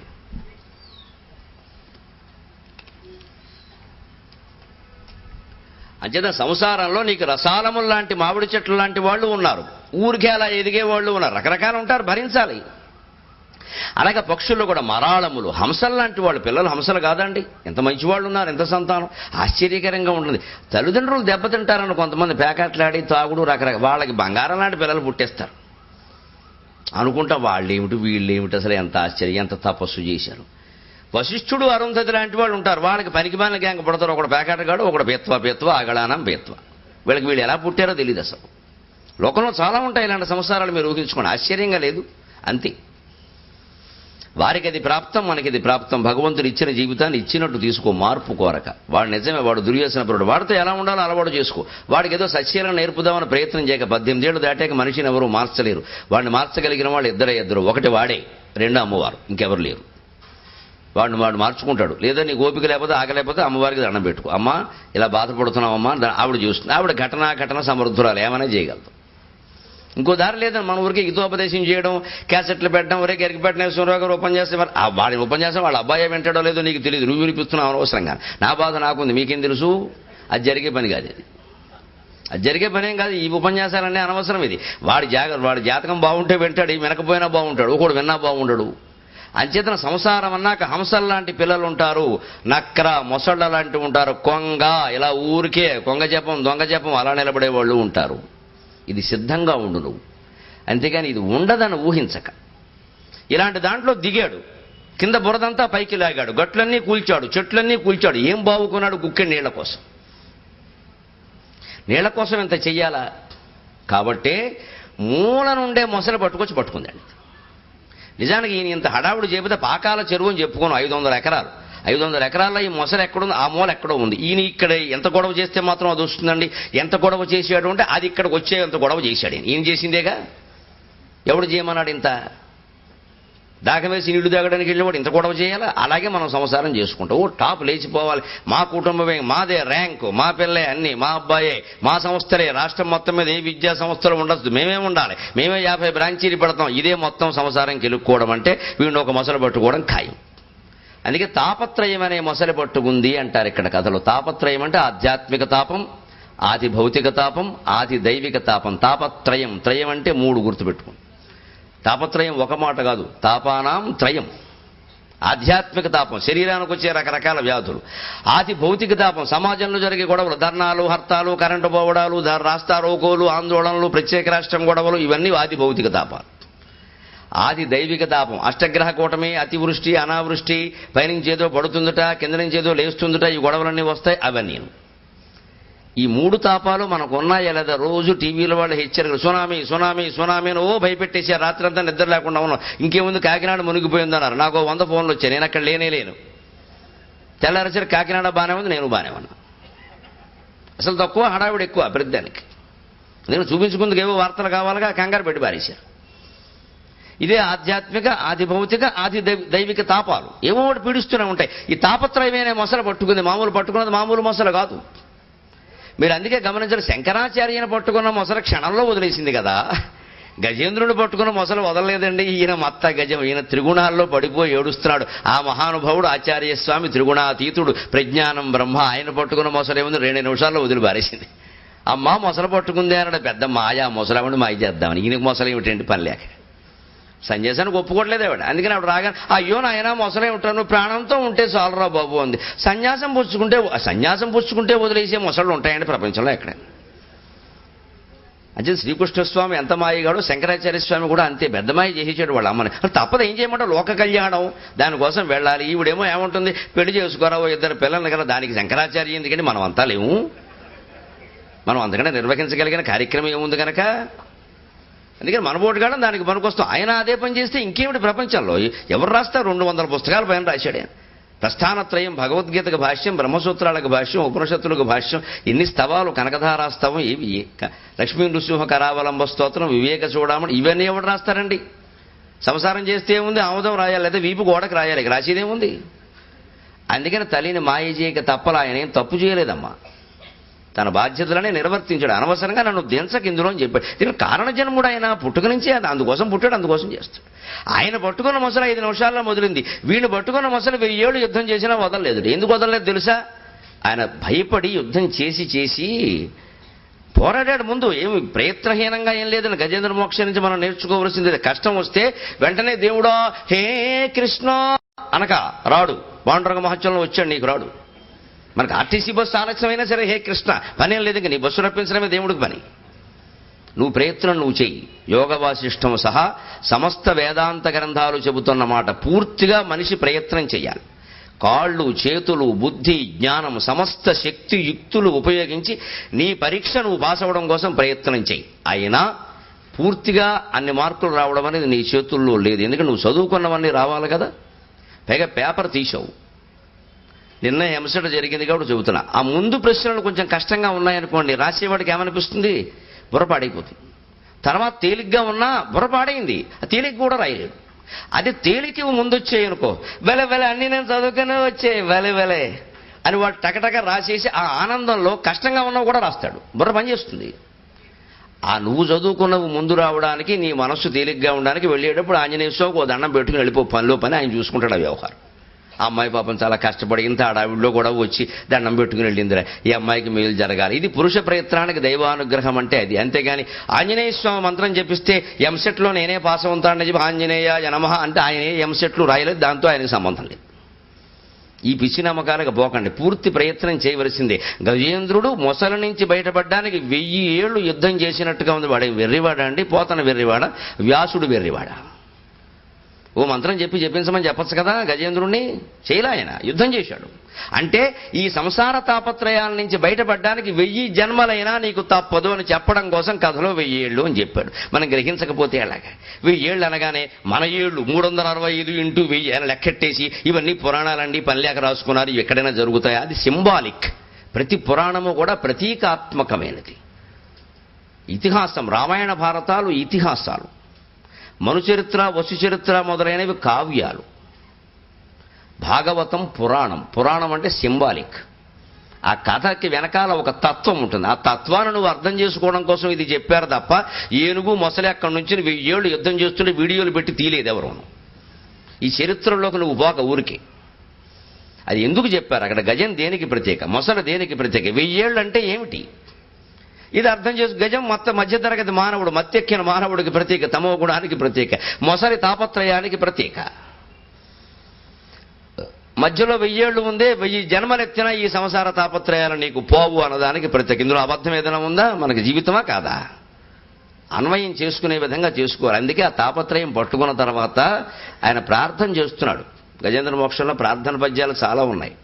అంచేత సంసారంలో నీకు రసాలములు లాంటి మామిడి చెట్లు లాంటి వాళ్ళు ఉన్నారు. ఊరికే అలా ఎదిగే వాళ్ళు ఉన్నారు. రకరకాలు ఉంటారు భరించాలి. అలాగే పక్షుల్లో కూడా మరాళములు హంసలు లాంటి వాళ్ళు. పిల్లలు హంసలు కాదండి. ఎంత మంచి వాళ్ళు ఉన్నారు ఎంత సంతానం. ఆశ్చర్యకరంగా ఉంటుంది. తల్లిదండ్రులు దెబ్బతింటారని కొంతమంది పేకాట్లాడి తాగుడు రకరకాల వాళ్ళకి బంగారం లాంటి పిల్లలు పుట్టేస్తారు. అనుకుంటా వాళ్ళేమిటి వీళ్ళేమిటి అసలు ఎంత ఆశ్చర్యం ఎంత తపస్సు చేశారు. వశిష్ఠుడు అరుంధతి లాంటి వాళ్ళు ఉంటారు. వాళ్ళకి పనికిమాలిన గ్యాంగ్ పుడతారు. ఒకడు పేకాటగాడు ఒకడు పేత్వ పేత్వ అగళానం పేత్వ. వీళ్ళకి వీళ్ళు ఎలా పుట్టారో తెలియదు అసలు. లోకంలో చాలా ఉంటాయి ఇలాంటి సంసారాలు మీరు ఊహించుకోండి. ఆశ్చర్యంగా లేదు. అంతే. వారికి అది ప్రాప్తం మనకి అది ప్రాప్తం. భగవంతుడు ఇచ్చిన జీవితాన్ని ఇచ్చినట్టు తీసుకో మార్పు కోరక. వాడు నిజమే వాడు దుర్యోసనపరుడు వాడితో ఎలా ఉండాలో అలవాటు చేసుకో. వాడికి ఏదో సత్యాలను నేర్పుదామని ప్రయత్నం చేయక పద్దెనిమిది ఏళ్ళు దాటాక మనిషిని ఎవరు మార్చలేరు. వాడిని మార్చగలిగిన వాళ్ళు ఇద్దరే ఇద్దరు. ఒకటి వాడే రెండు అమ్మవారు. ఇంకెవరు లేరు. వాడిని వాడు మార్చుకుంటాడు. లేదా నీకు ఓపిక లేకపోతే ఆగలేకపోతే అమ్మవారికి దండం పెట్టుకో. అమ్మ ఇలా బాధపడుతున్నావమ్మా ఆవిడ చూస్తుంది. ఆవిడ ఘటన ఘటన సమర్థురాలు. ఏమైనా చేయగలదు. ఇంకో దారి లేదని మన ఊరికి హితోపదేశం చేయడం క్యాసెట్లు పెట్టడం ఒరే గరికి పెట్టిన సూర్యరావు గారు చేస్తే మరి ఆ వాడి ఉపన్యాసం వాళ్ళ అబ్బాయి వింటాడో లేదో నీకు తెలియదు నువ్వు వినిపిస్తున్నావు అనవసరంగా. నా బాధ నాకుంది. మీకేం తెలుసు? అది జరిగే పని కాదు అది అది జరిగే పని ఏం కాదు. ఈ ఉపన్యాసాలన్నీ అనవసరం ఇది. వాడి జాగ వాడి జాతకం బాగుంటే వింటాడు. ఈ వినకపోయినా బాగుంటాడు. ఒకడు విన్నా బాగుంటాడు అంచేతన సంసారం అన్నాక హంసల్లాంటి పిల్లలు ఉంటారు. నక్ర మొసళ్ళ లాంటి ఉంటారు. కొంగ ఇలా ఊరికే కొంగ జపం దొంగ జపం అలా నిలబడే వాళ్ళు ఉంటారు. ఇది సిద్ధంగా ఉండు నువ్వు. అంతేగాని ఇది ఉండదని ఊహించక. ఇలాంటి దాంట్లో దిగాడు. కింద బురదంతా పైకి లాగాడు. గట్లన్నీ కూల్చాడు. చెట్లన్నీ కూల్చాడు. ఏం బావుకున్నాడు గుక్కె నీళ్ళ కోసం? నీళ్ళ కోసం ఇంత చెయ్యాలా? కాబట్టే మూల నుండే మొసలు పట్టుకొచ్చి పట్టుకుందండి. నిజానికి ఈయన ఇంత హడావుడు చెబితే పాకాల చెరువు అని చెప్పుకోను ఐదు వందల ఎకరాలు. ఐదు వందల ఎకరాల్లో ఈ మొసలు ఎక్కడుంది? ఆ మూల ఎక్కడో ఉంది. ఈయన ఇక్కడ ఎంత గొడవ చేస్తే మాత్రం అది వస్తుందండి? ఎంత గొడవ చేసాడు అంటే అది ఇక్కడికి వచ్చే ఎంత గొడవ చేశాడు ఈయన. ఈయన చేసిందేగా? ఎవడు చేయమన్నాడు ఇంత? దాకా వేసి నీళ్ళు తాగడానికి వెళ్ళినవాడు ఇంత గొడవ చేయాలా? అలాగే మనం సంసారం చేసుకుంటాం ఓ టాప్ లేచిపోవాలి. మా కుటుంబమే మాదే ర్యాంకు మా పిల్లే అన్ని మా అబ్బాయే మా సంస్థలే రాష్ట్రం మొత్తం మీద ఏ విద్యా సంస్థలు ఉండొచ్చు మేమే ఉండాలి. మేమే యాభై బ్రాంచీలు పెడతాం. ఇదే మొత్తం సంసారం గెలుక్కోవడం అంటే వీడిని ఒక మొసలు పట్టుకోవడం ఖాయం. అందుకే తాపత్రయం అనే మొసలి పట్టుకుంది అంటారు ఇక్కడ కథలో. తాపత్రయం అంటే ఆధ్యాత్మిక తాపం ఆది భౌతిక తాపం ఆది దైవిక తాపం. తాపత్రయం త్రయం అంటే మూడు గుర్తుపెట్టుకుంది. తాపత్రయం ఒక మాట కాదు తాపానాం త్రయం. ఆధ్యాత్మిక తాపం శరీరానికి వచ్చే రకరకాల వ్యాధులు. ఆది భౌతిక తాపం సమాజంలో జరిగే గొడవలు ధర్నాలు హర్తాలు కరెంటు పోవడాలు రాస్తా రోకోలు ఆందోళనలు ప్రత్యేక రాష్ట్రం గొడవలు ఇవన్నీ ఆది భౌతిక తాపాలు. ఆది దైవిక తాపం అష్టగ్రహ కూటమి అతివృష్టి అనావృష్టి పైనుంచి ఏదో పడుతుందట కింద నుంచి ఏదో లేస్తుందట ఈ గొడవలన్నీ వస్తాయి అవన్నీ ఈ మూడు తాపాలు మనకు ఉన్నాయా లేదా? రోజు టీవీలో వాళ్ళు హెచ్చరికలు సునామీ సునామీ సునామీ అని ఓ రాత్రి అంతా నిద్ర లేకుండా ఉన్నాం. ఇంకేముంది? కాకినాడ మునిగిపోయిందన్నారు నాకు వంద ఫోన్లు వచ్చాయి. నేను అక్కడ లేనే లేను. తెల్లారసరి కాకినాడ బాగానే ఉంది నేను బాగానే ఉన్నా. అసలు తక్కువ హడావిడి ఎక్కువ ప్రతిదానికి నేను చూపించుకుందుకు ఏవో వార్తలు కావాలిగా కంగారు పెట్టి పారేశారు. ఇదే ఆధ్యాత్మిక ఆది భౌతిక ఆది దైవిక తాపాలు. ఏమో ఒకటి పీడిస్తూనే ఉంటాయి. ఈ తాపత్రయమైన మొసలు పట్టుకుంది. మామూలు పట్టుకున్నది మామూలు మొసలు కాదు. మీరు అందుకే గమనించారు శంకరాచార్యను పట్టుకున్న మొసలు క్షణంలో వదిలేసింది కదా. గజేంద్రుడు పట్టుకున్న మొసలు వదలలేదండి. ఈయన మత్త గజం ఈయన త్రిగుణాల్లో పడిపోయి ఏడుస్తున్నాడు. ఆ మహానుభావుడు ఆచార్య స్వామి త్రిగుణాతీతుడు ప్రజ్ఞానం బ్రహ్మ ఆయన పట్టుకున్న మొసలు ఏముంది? రెండు నిమిషాల్లో వదిలి పారేసింది. అమ్మ మొసలు పట్టుకుంది అన్నాడు. పెద్ద మాయా మొసలమ్మడి మాయ చేద్దామని. ఈయనకు మొసలు ఏమిటండి పని లేక? సన్యాసానికి ఒప్పుకోవట్లేదు ఆవిడ అందుకని ఆవిడ రాగా అయ్యో నాయన మొసలే ఉంటాను ప్రాణంతో ఉంటే చాలరా బాబు అంది. సన్యాసం పుచ్చుకుంటే సన్యాసం పుచ్చుకుంటే వదిలేసే మొసళ్ళు ఉంటాయండి ప్రపంచంలో ఎక్కడ. అంటే శ్రీకృష్ణ స్వామి ఎంత మాయగాడో శంకరాచార్య స్వామి కూడా అంతే పెద్ద మాయ చేసేసాడు వాళ్ళ అమ్మని. తప్పదు ఏం చేయమంటావు? లోక కళ్యాణం. దానికోసం వెళ్ళాలి. ఈవిడేమో ఏముంటుంది? పెళ్ళి చేసుకోరా ఇద్దరు పిల్లల్ని కదా దానికి శంకరాచార్య ఎందుకంటే మనం అంతా లేవు మనం అంతకంటే నిర్వహించగలిగిన కార్యక్రమం ఏముంది కనుక అందుకని మన బోటుగాడం దానికి పనికొస్తాం. ఆయన అదే పని చేస్తే ఇంకేమిటి ప్రపంచంలో? ఎవరు రాస్తారు? రెండు వందల పుస్తకాల పైన రాశాడు. ప్రస్థానత్రయం భగవద్గీతకు భాష్యం బ్రహ్మసూత్రాలకు భాష్యం ఉపనిషత్తులకు భాష్యం ఎన్ని స్తవాలు కనకధారాస్తవం ఇవి లక్ష్మీ నృసింహ కరావలంబ స్తోత్రం వివేక చూడమని ఇవన్నీ ఎవరు రాస్తారండి? సంసారం చేస్తే ఏముంది? ఆముదం రాయాలి లేదా వీపు గోడకు రాయాలి ఇక రాసేదేముంది? అందుకని తల్లిని మాయ చేయక తప్పలు ఆయన ఏం తప్పు చేయలేదమ్మా. తన బాధ్యతలనే నిర్వర్తించాడు. అనవసరంగా నన్ను దించక ఇందులో అని చెప్పాడు. దీనికి కారణ జన్ముడు ఆయన. పుట్టుక నుంచి అందుకోసం పుట్టాడు అందుకోసం చేస్తాడు. ఆయన పట్టుకున్న మొసలు ఐదు నిమిషాల్లో మొదలింది. వీళ్ళు పట్టుకున్న మొసలు వెయ్యి ఏళ్ళు యుద్ధం చేసినా వదలలేదు ఎందుకు వదలలేదు తెలుసా? ఆయన భయపడి యుద్ధం చేసి చేసి పోరాడాడు ముందు. ఏమి ప్రయత్నహీనంగా ఏం లేదని గజేంద్ర మోక్ష నుంచి మనం నేర్చుకోవలసింది కష్టం వస్తే వెంటనే దేవుడా హే కృష్ణ అనక రాడు. పాండురంగ మహత్యంలో వచ్చాడు నీకు రాడు. మనకు ఆర్టీసీ బస్సు ఆలస్యమైనా సరే హే కృష్ణ పనేం లేదు ఇంకా నీ బస్సు రప్పించడమే దేవుడికి పని. నువ్వు ప్రయత్నం నువ్వు చెయ్యి. యోగ వాసిష్టం సహా సమస్త వేదాంత గ్రంథాలు చెబుతున్న మాట పూర్తిగా మనిషి ప్రయత్నం చేయాలి కాళ్ళు చేతులు బుద్ధి జ్ఞానం సమస్త శక్తి యుక్తులు ఉపయోగించి నీ పరీక్ష నువ్వు పాస్ అవ్వడం కోసం ప్రయత్నం చెయ్యి. అయినా పూర్తిగా అన్ని మార్కులు రావడం అనేది నీ చేతుల్లో లేదు. ఎందుకంటే నువ్వు చదువుకున్నవన్నీ రావాలి కదా. పైగా పేపర్ తీసావు నిన్న ఎంసెట్ జరిగింది కాబట్టి చెబుతున్నా. ఆ ముందు ప్రశ్నలు కొంచెం కష్టంగా ఉన్నాయనుకోండి రాసేవాడికి ఏమనిపిస్తుంది? బుర్రపాడైపోతుంది. తర్వాత తేలిగ్గా ఉన్నా బుర్రపాడైంది. ఆ తేలిక కూడా రాయలేడు అది తేలికి ముందొచ్చాయి అనుకో వెల వెల అన్ని నేను చదువుకునే వచ్చాయి వెల వెలే అని వాడు టకటక రాసేసి ఆ ఆనందంలో కష్టంగా ఉన్నా కూడా రాస్తాడు. బుర్ర పనిచేస్తుంది ఆ నువ్వు చదువుకున్నవు ముందు రావడానికి నీ మనస్సు తేలిగ్గా ఉండడానికి వెళ్ళేటప్పుడు ఆంజనేయ స్వామికి ఓ దండం పెట్టుకుని వెళ్ళిపో పనిలో పని ఆయన చూసుకుంటాడు ఆ వ్యవహారం. అమ్మాయి పాపం చాలా కష్టపడి ఇంత అడావిడిలో కూడా వచ్చి దండం పెట్టుకుని వెళ్ళిందిరా. ఈ అమ్మాయికి మేలు జరగాలి. ఇది పురుష ప్రయత్నానికి దైవానుగ్రహం అంటే అది. అంతేగాని ఆంజనేయ స్వామి మంత్రం చెప్పిస్తే ఎంసెట్లో నేనే పాస్ అవుతానని చెప్పి ఆంజనేయ జనమహ అంటే ఆయనే ఎంసెట్లు రాయలేదు దాంతో ఆయనకు సంబంధం లేదు. ఈ పిచ్చి నమ్మకాలకు పోకండి. పూర్తి ప్రయత్నం చేయవలసిందే. గజేంద్రుడు మొసల నుంచి బయటపడడానికి వెయ్యి ఏళ్ళు యుద్ధం చేసినట్టుగా ఉంది. వాడే వెర్రివాడ అండి? పోతన వెర్రివాడ? వ్యాసుడు వెర్రివాడ? ఓ మంత్రం చెప్పి చెప్పించమని చెప్పచ్చు కదా గజేంద్రుణ్ణి? చేయలే ఆయన యుద్ధం చేశాడు. అంటే ఈ సంసార తాపత్రయాల నుంచి బయటపడడానికి వెయ్యి జన్మలైనా నీకు తప్పదు అని చెప్పడం కోసం కథలో వెయ్యి ఏళ్ళు అని చెప్పాడు. మనం గ్రహించకపోతే ఎలాగా? వెయ్యి ఏళ్ళు అనగానే మన ఏళ్ళు మూడు వందల అరవై ఐదు ఇంటూ వెయ్యి అని లెక్కెట్టేసి ఇవన్నీ పురాణాలండి పనిలేక రాసుకున్నారు ఇవి ఎక్కడైనా జరుగుతాయా? అది సింబాలిక్. ప్రతి పురాణము కూడా ప్రతీకాత్మకమైనది. ఇతిహాసం రామాయణ భారతాలు ఇతిహాసాలు. మనుచరిత్ర వసుచరిత్ర మొదలైనవి కావ్యాలు. భాగవతం పురాణం. పురాణం అంటే సింబాలిక్. ఆ కథకి వెనకాల ఒక తత్వం ఉంటుంది. ఆ తత్వాన్ని నువ్వు అర్థం చేసుకోవడం కోసం ఇది చెప్పారు తప్ప ఏనుగు మొసలి అక్కడి నుంచి వెయ్యి ఏళ్ళు యుద్ధం చేస్తుంటే వీడియోలు పెట్టి తీలేదు ఎవరు ఈ చరిత్రలోకి నువ్వు పోక ఊరికి. అది ఎందుకు చెప్పారు? అక్కడ గజం దేనికి ప్రత్యేక? మొసలు దేనికి ప్రత్యేక? వెయ్యేళ్ళు అంటే ఏమిటి? ఇది అర్థం చేసు గజం మొత్తం మధ్యతరగతి మానవుడు మత్తెక్కిన మానవుడికి ప్రత్యేక తమో గుణానికి ప్రత్యేక మొసలి తాపత్రయానికి ప్రత్యేక మధ్యలో వెయ్యేళ్ళు ఉందే వెయ్యి జన్మలెత్తిన ఈ సంసార తాపత్రయాలు నీకు పోవు అన్నదానికి ప్రత్యేక ఇందులో అబద్ధం ఏదైనా ఉందా? మనకి జీవితమా కాదా? అన్వయం చేసుకునే విధంగా చేసుకోవాలి. అందుకే ఆ తాపత్రయం పట్టుకున్న తర్వాత ఆయన ప్రార్థన చేస్తున్నాడు. గజేంద్ర మోక్షంలో ప్రార్థన పద్యాలు చాలా ఉన్నాయి.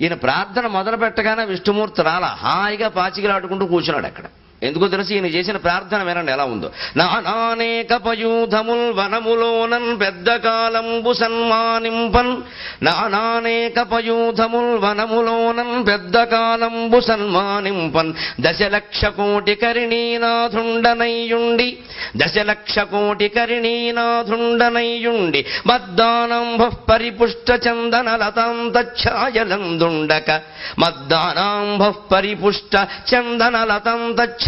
ఈయన ప్రార్థన మొదలు పెట్టగానే విష్ణుమూర్తి రాల హాయిగా పాచికలాడుకుంటూ కూర్చున్నాడు అక్కడ. ఎందుకో తెలుసు ఈయన చేసిన ప్రార్థన వినండి ఎలా ఉందో. నానానేక పయూధముల్ వనములోనన్ పెద్ద కాలంబు సన్మానింపన్. నానానేక పయూధముల్ వనములోనన్ పెద్ద కాలంబు సన్మానింపన్. దశలక్ష కోటి కరిణీనాథుండనయ్యుండి దశలక్ష కోటి కరిణీనాథుండనయ్యుండి మద్దానంభ పరిపుష్ట చందన లతాంతఛాయలందుండక మద్దానాంభ పరిపుష్ట చందన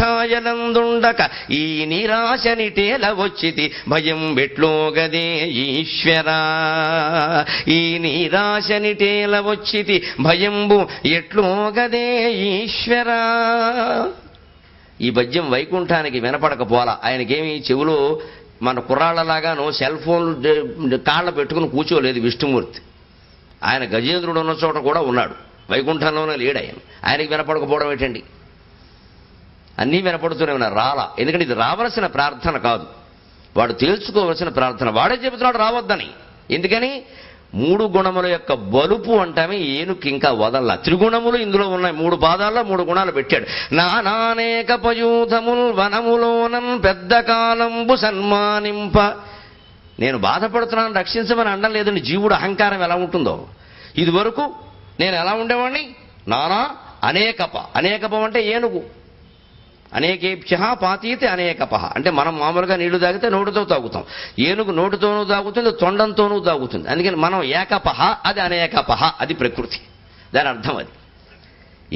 లతాంతఛాయలందుండక ఈ నిరాశని తేల వచ్చితి భయం వెట్లోగదే ఈశ్వరా. ఈ నిరాశని తేల వచ్చితి భయంబు ఎట్లోగదే ఈశ్వరా. ఈ పద్యం వైకుంఠానికి వినపడకపోలా ఆయనకేమి చెవులో మన కుర్రాళ్ళలాగాను సెల్ ఫోన్ కాళ్ళ పెట్టుకుని కూర్చోలేదు విష్ణుమూర్తి. ఆయన గజేంద్రుడు ఉన్న చోట కూడా ఉన్నాడు. వైకుంఠంలోనే లేడు ఆయన ఆయనకి వినపడకపోవడం ఏంటండి? అన్నీ వినపడుతూనే ఉన్నారు రాలా. ఎందుకంటే ఇది రావలసిన ప్రార్థన కాదు. వాడు తేల్చుకోవలసిన ప్రార్థన. వాడే చెబుతున్నాడు రావద్దని. ఎందుకని? మూడు గుణముల యొక్క బలుపు అంటామే ఏనుకి ఇంకా వదల్లా. త్రిగుణములు ఇందులో ఉన్నాయి. మూడు పాదాల్లో మూడు గుణాలు పెట్టాడు. నానానేక పయూధముల్ వనములోనం పెద్ద కాలంబు సన్మానింప. నేను బాధపడుతున్నాను రక్షించమని అనడం లేదండి. జీవుడు అహంకారం ఎలా ఉంటుందో. ఇది వరకు నేను ఎలా ఉండేవాడిని నానా అనేకప. అనేకపం అంటే ఏనుగు. అనేకేభ్య పాతీతి అనేకప. అంటే మనం మామూలుగా నీళ్ళు తాగితే నోటితో తాగుతాం. ఏనుగు నోటితోనూ తాగుతుంది తొండంతోనూ తాగుతుంది. అందుకని మనం ఏకపహ అది అనేకపహ అది ప్రకృతి. దాని అర్థం అది.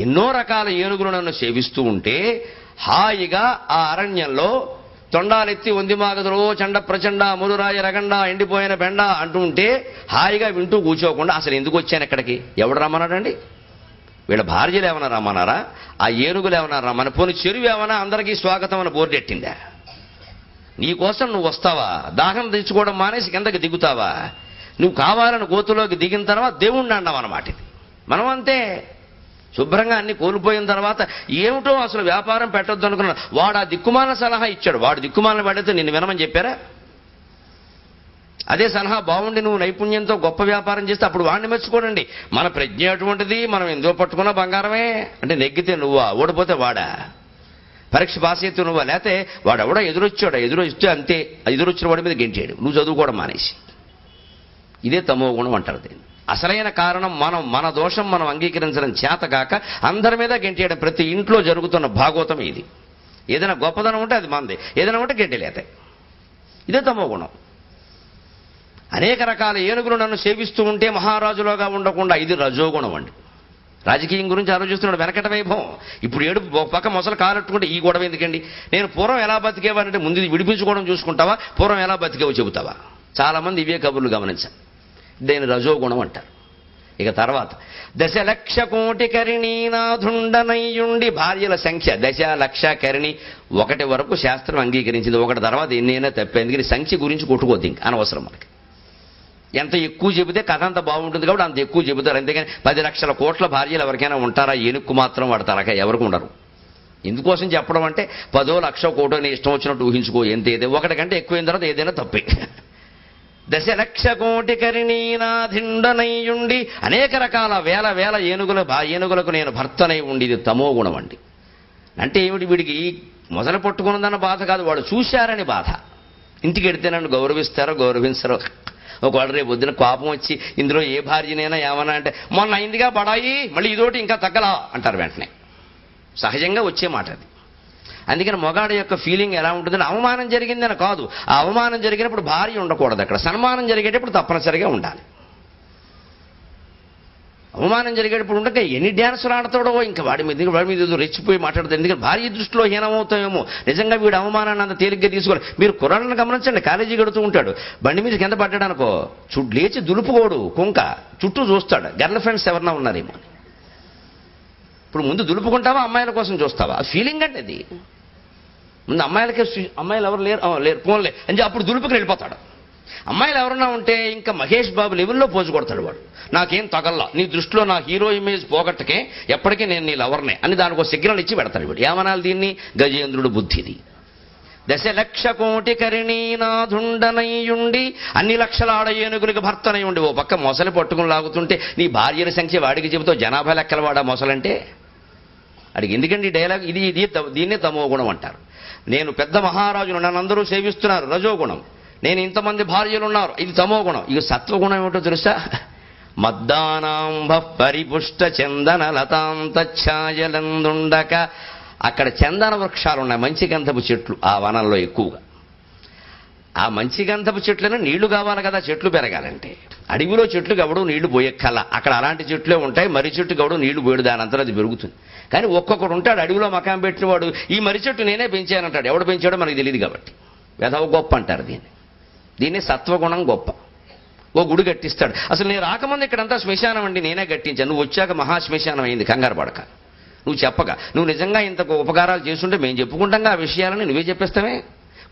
ఎన్నో రకాల ఏనుగులు నన్ను సేవిస్తూ ఉంటే హాయిగా ఆ అరణ్యంలో తొండాలెత్తి వందిమాగదులో చండ ప్రచండ మురురాయ రగండ ఎండిపోయిన బెండ అంటూ ఉంటే హాయిగా వింటూ కూర్చోకుండా అసలు ఎందుకు వచ్చాను ఇక్కడికి? ఎవడు రమ్మన్నాడండి? వీళ్ళ భార్యలు ఏమన్నా రమ్మన్నారా? ఆ ఏనుగులు ఏమన్నా రమ్మని పోని చెరువు ఏమైనా అందరికీ స్వాగతం అని బోర్డెట్టిందా నీకోసం నువ్వు వస్తావా? దాహం తెచ్చుకోవడం మానేసి కిందకి దిగుతావా? నువ్వు కావాలని గోతులోకి దిగిన తర్వాత దేవుణ్ణి అన్నావు అన్నమాట ఇది. మనం అంతే. శుభ్రంగా అన్ని కోల్పోయిన తర్వాత ఏమిటో అసలు వ్యాపారం పెట్టొద్దు అనుకున్నాడు వాడు ఆ దిక్కుమాల సలహా ఇచ్చాడు. వాడు దిక్కుమాలను పడితే నిన్ను వినమని చెప్పారా? అదే సలహా బాగుండి నువ్వు నైపుణ్యంతో గొప్ప వ్యాపారం చేస్తే అప్పుడు వాడిని మెచ్చుకోనండి మన ప్రజ్ఞ అటువంటిది మనం ఎందుకు పట్టుకున్న బంగారమే? అంటే నెగ్గితే నువ్వా? ఓడిపోతే వాడా? పరీక్ష పాస్ అయితే నువ్వా? లేకపోతే వాడు ఎవడో ఎదురొచ్చాడు ఎదురొస్తే అంతే. ఎదురొచ్చిన వాడి మీద గెంటాడు నువ్వు చదువుకోవడం మానేసి. ఇదే తమో గుణం అంటారు దీన్ని. అసలైన కారణం మనం మన దోషం మనం అంగీకరించడం చేతగాక అందరి మీద గెంటేయడం. ప్రతి ఇంట్లో జరుగుతున్న భాగోతం ఇది. ఏదైనా గొప్పదనం ఉంటే అది మంది. ఏదైనా ఉంటే గెంటలేతాయి ఇదే తమో గుణం. అనేక రకాల ఏనుగులు నన్ను సేవిస్తూ ఉంటే మహారాజులోగా ఉండకుండా. ఇది రజోగుణం అండి. రాజకీయం గురించి ఆలోచిస్తున్నాడు వెనకట వైభవం. ఇప్పుడు ఏడు ఒక పక్క మొసలు కాలెట్టుకుంటే ఈ గొడవ ఎందుకండి? నేను పూర్వం ఎలా బతికేవానంటే ముందు విడిపించుకోవడం చూసుకుంటావా? పూర్వం ఎలా బతికేవో చెబుతావా? చాలామంది ఇవే కబుర్లు గమనించాను దీని రజోగుణం అంటారు. ఇక తర్వాత దశ లక్ష కోటి కరిణీనాథుండనయ్యుండి భార్యల సంఖ్య. దశ లక్ష కరిణి ఒకటి వరకు శాస్త్రం అంగీకరించింది. ఒకటి తర్వాత ఎన్నైనా తప్పేందుకు సంఖ్య గురించి కొట్టుకోద్ది అనవసరం మనకి. ఎంత ఎక్కువ చెబితే కథ అంత బాగుంటుంది కాబట్టి అంత ఎక్కువ చెబుతారు. అంతేగాని పది లక్షల కోట్ల భార్యలు ఎవరికైనా ఉంటారా? ఏనుక్కు మాత్రం వాడతారా. ఎవరికి ఉండరు. ఎందుకోసం చెప్పడం అంటే పదో లక్ష కోటో నీ ఇష్టం వచ్చినట్టు ఊహించుకో. ఎంత ఏదే ఒకటికంటే ఎక్కువైన తర్వాత ఏదైనా తప్పే. దశ లక్ష కోటి కరిణీనాథిండనయ్యుండి అనేక రకాల వేల వేల ఏనుగుల భా ఏనుగులకు నేను భర్తనై ఉండి ఇది తమో గుణం అండి. అంటే ఏమిటి వీడికి మొదలు పట్టుకున్నదన్న బాధ కాదు. వాడు చూశారని బాధ. ఇంటికి వెడితే నన్ను గౌరవిస్తారో గౌరవించరో. ఒకవేళ రేపు వద్దున కోపం వచ్చి ఇందులో ఏ భార్యనైనా ఏమన్నా అంటే మొన్న అయిందిగా బడాయి మళ్ళీ ఇదోటి ఇంకా తగ్గలా అంటారు వెంటనే. సహజంగా వచ్చే మాట అది. అందుకని మొగాడు యొక్క ఫీలింగ్ ఎలా ఉంటుందని అవమానం జరిగిందని కాదు. ఆ అవమానం జరిగినప్పుడు భార్య ఉండకూడదు అక్కడ. సన్మానం జరిగేటప్పుడు తప్పనిసరిగా ఉండాలి. అవమానం జరిగేటప్పుడు ఉండక ఎన్ని డ్యాన్సులు ఆడతాడో ఇంకా వాడి మీద వాడి మీద ఏదో రెచ్చిపోయి మాట్లాడతాడు. ఎందుకంటే భార్య దృష్టిలో హీనమవుతామేమో నిజంగా వీడు అవమానాన్ని అంత తేలిగ్గా తీసుకోవాలి మీరు కుర్రాళ్ళని గమనించండి. కాలేజీ గడుతూ ఉంటాడు. బండి మీద కింద పడ్డాడు అనుకో చుట్టూ లేచి దులుపుకోడు. కుంక చుట్టూ చూస్తాడు. గర్ల్ ఫ్రెండ్స్ ఎవరన్నా ఉన్నారేమో ఇప్పుడు ముందు దులుపుకుంటావా అమ్మాయిల కోసం చూస్తావా? ఫీలింగ్ అంటే అది. ముందు అమ్మాయిలకే అమ్మాయిలు ఎవరు లేరు? లేరు. పోన్లే. అని చెప్పి అప్పుడు దులుపుకి వెళ్ళిపోతాడు. అమ్మాయిలు ఎవరన్నా ఉంటే ఇంకా మహేష్ బాబు లెవెల్లో పోజు కొడతాడు వాడు. నాకేం తగల్లా. నీ దృష్టిలో నా హీరో ఇమేజ్ పోగొట్టకే ఎప్పటికీ నేను నీ లవర్నే అని దానికి ఒక సిగ్నల్ ఇచ్చి పెడతాడు వీడు. ఏమనాలి దీన్ని? గజేంద్రుడు బుద్ధిది. దశ లక్ష కోటి కరిణీనాథుండనయ్యుండి అన్ని లక్షల ఆడ ఏనుగులకు భర్తనై ఉండి ఓ పక్క మొసలి పట్టుకుని లాగుతుంటే నీ భార్యల సంఖ్య వాడికి చెబుతూ జనాభా లెక్కల వాడా మొసలంటే? అడిగి ఎందుకండి డైలాగ్? ఇది ఇది దీన్నే తమో గుణం అంటారు. నేను పెద్ద మహారాజును నన్ను అందరూ సేవిస్తున్నారు రజోగుణం. నేను ఇంతమంది భార్యలు ఉన్నారు ఇది తమో గుణం. ఇక సత్వగుణం ఏమిటో తెలుసా? మద్దానాంబ పరిపుష్ట చందన లతాంతఛాయలందుండక అక్కడ చందన వృక్షాలు ఉన్నాయి మంచి గంధపు చెట్లు. ఆ వనంలో ఎక్కువగా. ఆ మంచి గంధపు చెట్లను నీళ్ళు కావాలి కదా. చెట్లు పెరగాలంటే. అడవిలో చెట్లు గవడు నీళ్ళు పోయక్కల. అక్కడ అలాంటి చెట్లే ఉంటాయి. మర్రి చెట్టు గవడు నీళ్ళు పోయడు దాని అంతా అది పెరుగుతుంది. కానీ ఒక్కొక్కడు ఉంటాడు. అడవిలో మకాం పెట్టినవాడు ఈ మర్రి చెట్టు నేనే పెంచానంటాడు. ఎవడు పెంచాడో మనకు తెలియదు కాబట్టి. వెధవ గొప్ప అంటారు దీన్ని. దీన్ని సత్వగుణం గొప్ప. ఓ గుడి కట్టిస్తాడు అసలు నేను రాకముందు ఇక్కడంతా శ్మశానం అండి నేనే కట్టించాను నువ్వు వచ్చాక మహా శ్మశానం అయింది కంగారు పడక. నువ్వు చెప్పక. నువ్వు నిజంగా ఇంత ఉపకారాలు చేస్తుంటే మేము చెప్పుకుంటాంగా ఆ విషయాలని నువ్వే చెప్పేస్తామే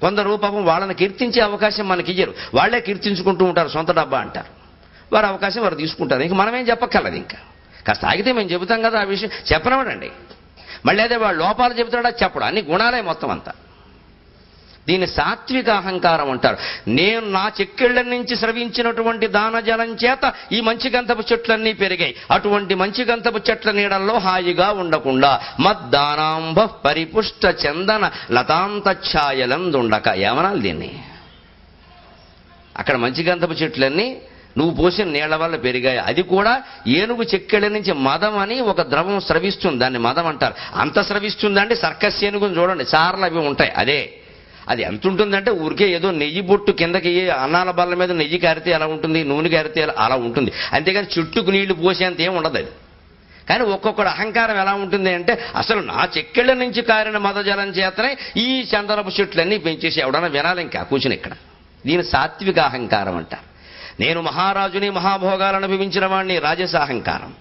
కొందరు పాపం వాళ్ళని కీర్తించే అవకాశం మనకి ఇయ్యరు. వాళ్ళే కీర్తించుకుంటూ ఉంటారు సొంత డబ్బా అంటారు. వారి అవకాశం వారు తీసుకుంటారు. ఇంక మనమేం చెప్పక్కర్లేదు ఇంకా. కాస్త ఆగితే మేము చెబుతాం కదా ఆ విషయం. చెప్పనవడండి మళ్ళీ అదే వాడు లోపాలు చెబుతాడా? చెప్పడు. అన్ని గుణాలే మొత్తం అంతా. దీన్ని సాత్విక అహంకారం అంటారు. నేను నా చెక్కిళ్ళ నుంచి స్రవించినటువంటి దానజలం చేత ఈ మంచి గంధపు చెట్లన్నీ పెరిగాయి. అటువంటి మంచి గంధపు చెట్ల నీడల్లో హాయిగా ఉండకుండా మద్దానాంబ పరిపుష్ట చందన లతాంతఛాయలందుండక ఏమనాలి దీన్ని? అక్కడ మంచి గంధపు చెట్లన్నీ నువ్వు పోసిన నీళ్ళ వల్ల పెరిగాయి. అది కూడా ఏనుగు చెక్కెళ్ళ నుంచి మదం అని ఒక ద్రవం స్రవిస్తుంది. దాన్ని మదం అంటారు. అంత స్రవిస్తుందండి సర్కస్ ఏనుగుని చూడండి. సార్లు అవి ఉంటాయి. అదే. అది ఎంత ఉంటుందంటే ఊరికే ఏదో నెయ్యి బొట్టు కిందకి అన్నాల బల్ల మీద నెయ్యి కారితే ఎలా ఉంటుంది నూనె కారితే అలా ఉంటుంది. అంతేగాని చుట్టుకు నీళ్ళు పోసేంత ఏం ఉండదు అది. కానీ ఒక్కొక్కడు అహంకారం ఎలా ఉంటుంది అంటే అసలు నా చెక్కెళ్ళ నుంచి కారిన మదజలం చేతనే ఈ చందనపు చెట్లన్నీ పెంచేసి ఎవడన్నా వినాలి ఇంకా కూర్చుని ఇక్కడ. దీని సాత్విక అహంకారం అంటారు. నేను మహారాజుని మహాభోగాలను అనుభవించిన వాడిని రాజస అహంకారం.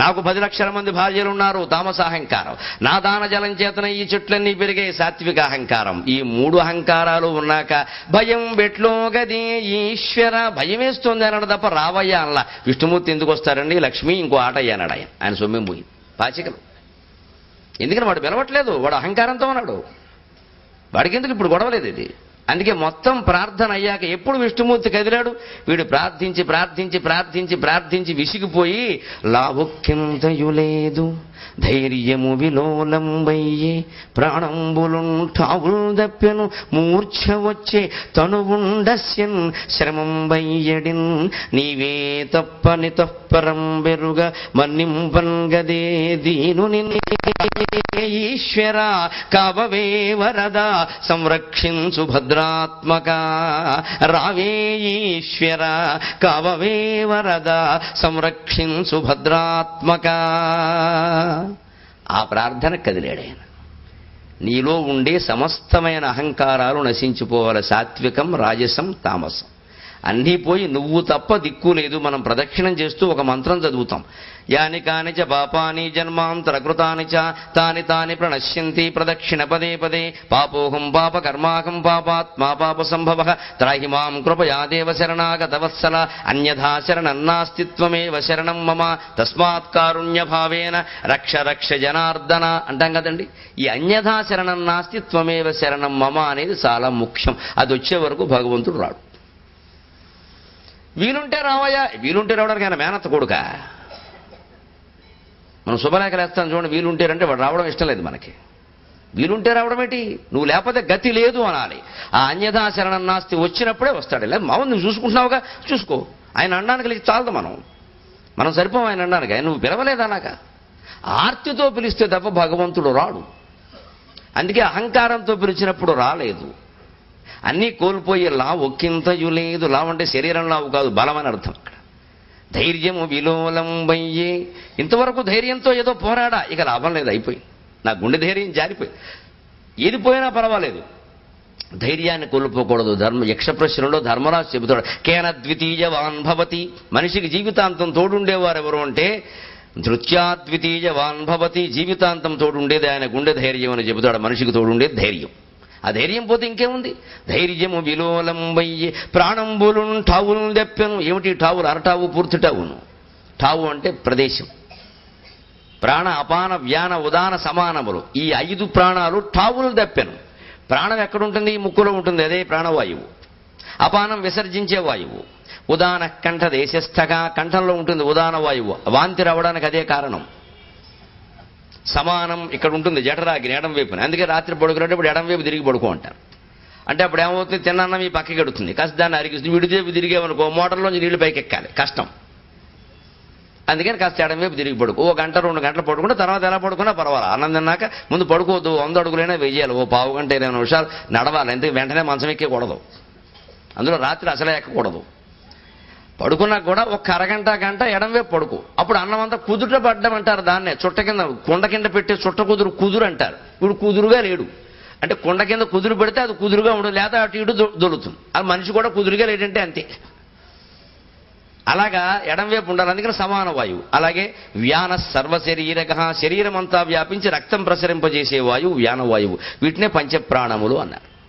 నాకు పది లక్షల మంది భార్యలు ఉన్నారు తామస అహంకారం. నా దాన జలం చేతన ఈ చెట్లన్నీ పెరిగే సాత్విక అహంకారం. ఈ మూడు అహంకారాలు ఉన్నాక భయం బెట్లో గది ఈశ్వర భయం వేస్తుంది అన్నాడు తప్ప రావయ్య అనలా విష్ణుమూర్తి ఎందుకు వస్తారండి? లక్ష్మి ఇంకో ఆట అయ్యానాడు ఆయన. ఆయన సొమ్మెం పోయి. పాచికలు. ఎందుకని వాడు పిలవట్లేదు? వాడు అహంకారంతో ఉన్నాడు. వాడికి ఎందుకు ఇప్పుడు గొడవలేదు ఇది? అందుకే మొత్తం ప్రార్థన అయ్యాక ఎప్పుడు విష్ణుమూర్తి కదిలాడు? వీడు ప్రార్థించి ప్రార్థించి ప్రార్థించి ప్రార్థించి విసిగిపోయి లాభుక్యంతయు లేదు ధైర్యము విలోలంబయ్యే ప్రాణంబులుంటావుల్ దప్పెను మూర్ఛ వచ్చే తనువుండస్యన్ శ్రమంబయ్యడిన్ నీవే తప్పని తప్పరం బెరుగ మన్నింపన్ దీనుని ఈశ్వర కవవే వరద సంరక్షించు భద్రాత్మక రావే ఈశ్వర కవవే వరద సంరక్షించు భద్రాత్మక ఆ ప్రార్థన కదిలేడైన నీలో ఉండే సమస్తమైన అహంకారాలు నశించిపోవాలి సాత్వికం రాజసం తామసం. అన్నీ పోయి నువ్వు తప్ప దిక్కు లేదు. మనం ప్రదక్షిణం చేస్తూ ఒక మంత్రం చదువుతాం. యాని కాని చ పాపాని జన్మాంతర కృతాని చ తాని తాని ప్రణశ్యంతి ప్రదక్షిణ పదే పదే. పాపోహం పాప కర్మాకం పాపాత్మా పాప సంభవ. త్రాహి మాం కృపయా దేవ శరణాగతవత్సల అన్యథా శరణన్నాస్తిత్వమేవ శరణం మమ. తస్మాత్ కారుణ్య భావేన రక్ష రక్ష జనార్దన. అంటాం కదండి? ఈ అన్యథా శరణం నాస్తిత్వమేవ శరణం మమ అనేది చాలా ముఖ్యం. అది వచ్చే వరకు భగవంతుడు రాడు. వీలుంటే రావయ్యా వీలుంటే రావడానికి ఆయన మేనత్త కొడుక. మనం శుభలేఖలు వేస్తాం చూడండి వీలుంటేరంటే వాడు రావడం ఇష్టం లేదు మనకి. వీలుంటే రావడం ఏంటి? నువ్వు లేకపోతే గతి లేదు అనాలి. ఆ అన్యథా శరణం నాస్తి వచ్చినప్పుడే వస్తాడు. లేదు మామూలు నువ్వు చూసుకుంటున్నావుగా? చూసుకో. ఆయన అనడానికి లేచి చాలదు మనం. మనం సరిపోం ఆయన అనడానికి ఆయన నువ్వు పిలవలేదు ఆర్తితో పిలిస్తే తప్ప భగవంతుడు రాడు. అందుకే అహంకారంతో పిలిచినప్పుడు రాలేదు. అన్నీ కోల్పోయే లావు ఒక్కింతయు లేదు. లావు అంటే శరీరం లావు కాదు బలం అని అర్థం అక్కడ. ధైర్యము విలోలంబయ్యే. ఇంతవరకు ధైర్యంతో ఏదో పోరాడా? ఇక లాభం లేదు అయిపోయింది. నా గుండె ధైర్యం జారిపోయి ఏది పోయినా పర్వాలేదు. ధైర్యాన్ని కోల్పోకూడదు. ధర్మ యక్షప్రశ్నలో ధర్మరాజు చెబుతాడు కేన ద్వితీయవాన్ భవతి. మనిషికి జీవితాంతం తోడుండేవారు ఎవరు అంటే ధృత్యాద్వితీయవాన్ భవతి. జీవితాంతం తోడుండేది ఆయన గుండె ధైర్యం అని చెబుతాడు. మనిషికి తోడుండేది ధైర్యం. ఆ ధైర్యం పోతే ఇంకేముంది? ధైర్యము విలోలంబయ్యి ప్రాణంబులు టావులను దెప్పెను. ఏమిటి ఠావులు? అరటావు పూర్తి టావును ఠావు అంటే ప్రదేశం. ప్రాణ అపాన వ్యాన ఉదాన సమానములు. ఈ ఐదు ప్రాణాలు ఠావులు దప్పెను. ప్రాణం ఎక్కడుంటుంది? ముక్కులో ఉంటుంది. అదే ప్రాణవాయువు. అపానం విసర్జించే వాయువు. ఉదాన కంఠ దేశస్థగా కంఠంలో ఉంటుంది ఉదాన వాయువు. వాంతి రావడానికి అదే కారణం. సమానం ఇక్కడ ఉంటుంది జఠరాగ్ని ఎడం వైపున. అందుకే రాత్రి పడుకునేటప్పుడు ఎడం వైపు తిరిగి పడుకో అంటారు. అంటే అప్పుడు ఏమవుతుంది? తిన్నాన్నం ఈ పక్కకి ఎడుతుంది కాస్త దాన్ని అరిగిస్తుంది విడిదేపు తిరిగేమనుకో మోటార్లోంచి నీళ్ళు పైకి ఎక్కాలి కష్టం. అందుకని కాస్త ఎడం వైపు తిరిగి పడుకో. ఓ గంట రెండు గంటలు పడుకుంటే తర్వాత ఎలా పడుకున్నా పర్వాలేదు అన్నం తిన్నాక ముందు పడుకోవద్దు. వంద అడుగులైనా వెయ్యాలి ఓ పావు గంట ఇరవై నిమిషాలు నడవాలి. ఎందుకు? వెంటనే మంచం ఎక్కకూడదు. అందులో రాత్రి అసలే ఎక్కకూడదు. పడుకున్నా కూడా ఒక అరగంట గంట ఎడంవైపు పడుకు. అప్పుడు అన్నం అంతా కుదుట పడ్డం అంటారు దాన్నే. చుట్ట కింద కుండ కింద పెట్టే చుట్ట కుదురు కుదురు అంటారు. ఇప్పుడు కుదురుగా లేడు. అంటే కొండ కింద కుదురు పెడితే అది కుదురుగా ఉండదు లేదా అటు ఇటు దొ- దొరుకుతుంది అది మనిషి కూడా కుదురుగా లేడంటే అంతే. అలాగా ఎడంవైపు ఉండాలి అందుకని సమాన వాయువు. అలాగే వ్యాన సర్వ శరీరక శరీరం అంతా వ్యాపించి రక్తం ప్రసరింపజేసే వాయువు వ్యాన వాయువు. వీటినే పంచప్రాణములు అన్నారు.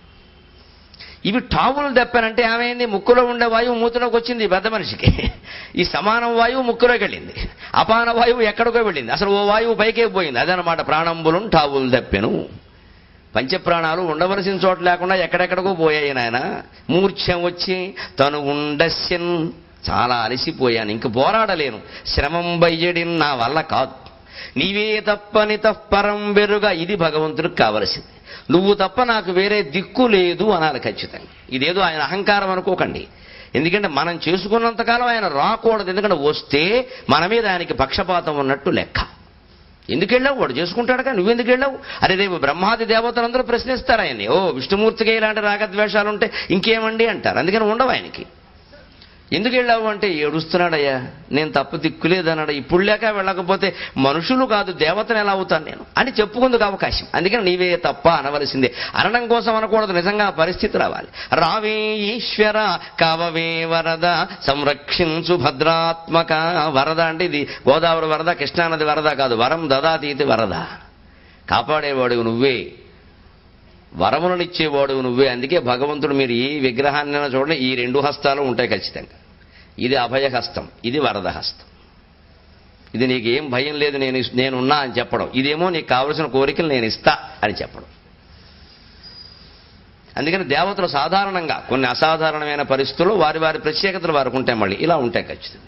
ఇవి టావులు దప్పానంటే ఏమైంది? ముక్కులో ఉండే వాయువు మూతిలోకి వచ్చింది పెద్ద మనిషికి. ఈ సమానం వాయువు ముక్కులోకి వెళ్ళింది. అపాన వాయువు ఎక్కడికో వెళ్ళింది. అసలు ఓ వాయువు పైకే పోయింది. అదనమాట ప్రాణంబులు టావులు దప్పెను. పంచప్రాణాలు ఉండవలసిన చోట లేకుండా ఎక్కడెక్కడికో పోయాయి నాయన. మూర్ఛం వచ్చి తను ఉండస్యన్. చాలా అలసిపోయాను. ఇంక పోరాడలేను. శ్రమం బయ్యడి నా వల్ల కాదు. నీవే తప్పని తప్పరం వెరుగా. ఇది భగవంతుడికి కావలసింది. నువ్వు తప్ప నాకు వేరే దిక్కు లేదు అనాలి ఖచ్చితంగా. ఇదేదో ఆయన అహంకారం అనుకోకండి. ఎందుకంటే మనం చేసుకున్నంతకాలం ఆయన రాకూడదు. ఎందుకంటే వస్తే మన మీద ఆయనకి పక్షపాతం ఉన్నట్టు లెక్క. ఎందుకు వెళ్ళావు? వాడు చేసుకుంటాడుగా నువ్వెందుకు వెళ్ళావు? అరే రేపు బ్రహ్మాది దేవతలందరూ ప్రశ్నిస్తారు ఆయన్ని. ఓ విష్ణుమూర్తికి ఇలాంటి రాగద్వేషాలు ఉంటే ఇంకేమండి అంటారు. అందుకని ఉండవు ఆయనకి. ఎందుకు వెళ్ళావు అంటే ఏడుస్తున్నాడయ్యా నేను తప్పు దిక్కులేదన్నాడు. ఇప్పుడు లేక వెళ్ళకపోతే మనుషులు కాదు దేవతను ఎలా అవుతాను నేను? అని చెప్పుకుందుకు అవకాశం. అందుకని నీవే తప్ప అనవలసిందే. అనడం కోసం అనకూడదు నిజంగా పరిస్థితి రావాలి. రావే ఈశ్వర కావవే వరద సంరక్షించు భద్రాత్మక వరద అంటే ఇది గోదావరి వరద కృష్ణానది వరద కాదు వరం దదాతీతి వరద. కాపాడేవాడు నువ్వే. వరములనిచ్చేవాడు నువ్వే. అందుకే భగవంతుడు మీరు ఈ విగ్రహాన్ని చూడండి ఈ రెండు హస్తాలు ఉంటాయి ఖచ్చితంగా. ఇది అభయహస్తం ఇది వరద హస్తం ఇది నీకు ఏం భయం లేదు నేను నేనున్నా అని చెప్పడం. ఇదేమో నీకు కావలసిన కోరికలు నేను ఇస్తా అని చెప్పడం. అందుకని దేవతలు సాధారణంగా కొన్ని అసాధారణమైన పరిస్థితుల్లో వారి వారి ప్రత్యేకతలు వారికి ఉంటాయి మళ్ళీ ఇలా ఉంటాయి ఖచ్చితంగా.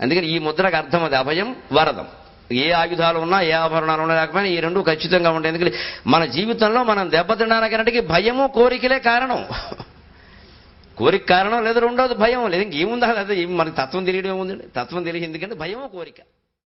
అందుకని ఈ ముద్రకు అర్థం అది అభయం వరదం. ఏ ఆయుధాలు ఉన్నా ఏ ఆభరణాలు ఉన్నా లేకపోయినా ఈ రెండు ఖచ్చితంగా ఉంటాయి ఎందుకంటే మన జీవితంలో మనం దెబ్బతినడానికంటే భయము కోరికలే కారణం. కోరిక కారణం లేదా రెండోది భయం లేదు. ఇంకేముందా లేదా ఏం మనకి తత్వం తెలియడం ఏముందండి? తత్వం తెలియదు. ఎందుకంటే భయము కోరిక.